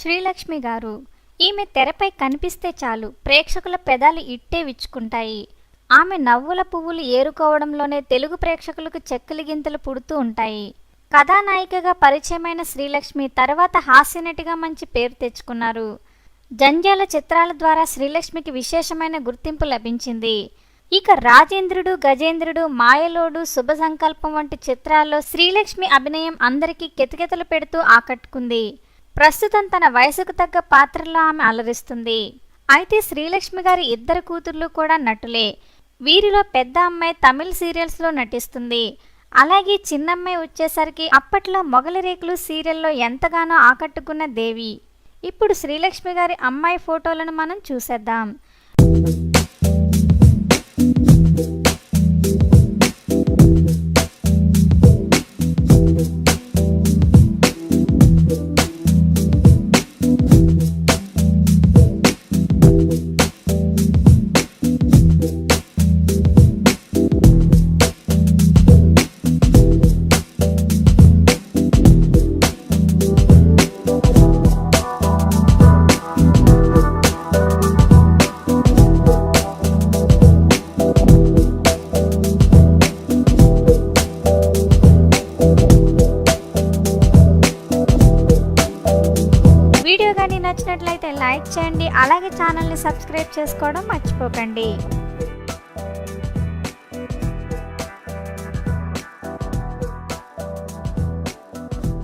శ్రీలక్ష్మి గారు ఈమె తెరపై కనిపిస్తే చాలు ప్రేక్షకుల పెదాలు ఇట్టే విచ్చుకుంటాయి. ఆమె నవ్వుల పువ్వులు ఏరుకోవడంలోనే తెలుగు ప్రేక్షకులకు చెక్కలి గింతలు పుడుతూ ఉంటాయి. కథానాయికగా పరిచయమైన శ్రీలక్ష్మి తర్వాత హాస్యనటిగా మంచి పేరు తెచ్చుకున్నారు. జంజాల చిత్రాల ద్వారా శ్రీలక్ష్మికి విశేషమైన గుర్తింపు లభించింది. ఇక రాజేంద్రుడు గజేంద్రుడు మాయలోడు శుభ సంకల్పం వంటి చిత్రాల్లో శ్రీలక్ష్మి అభినయం అందరికీ కెతకెతలు పెడుతూ ఆకట్టుకుంది. ప్రస్తుతం తన వయసుకు తగ్గ పాత్రలో ఆమె అలరిస్తుంది. అయితే శ్రీలక్ష్మి గారి ఇద్దరు కూతుర్లు కూడా నటులే. వీరిలో పెద్ద అమ్మాయి తమిళ్ సీరియల్స్లో నటిస్తుంది. అలాగే చిన్నమ్మాయి వచ్చేసరికి అప్పట్లో మొగలి రేకులు సీరియల్లో ఎంతగానో ఆకట్టుకున్న దేవి. ఇప్పుడు శ్రీలక్ష్మి గారి అమ్మాయి ఫోటోలను మనం చూసేద్దాం. వీడియో కానీ నచ్చినట్లయితే లైక్ చేయండి. అలాగే ఛానల్ని సబ్స్క్రైబ్ చేసుకోవడం మర్చిపోకండి.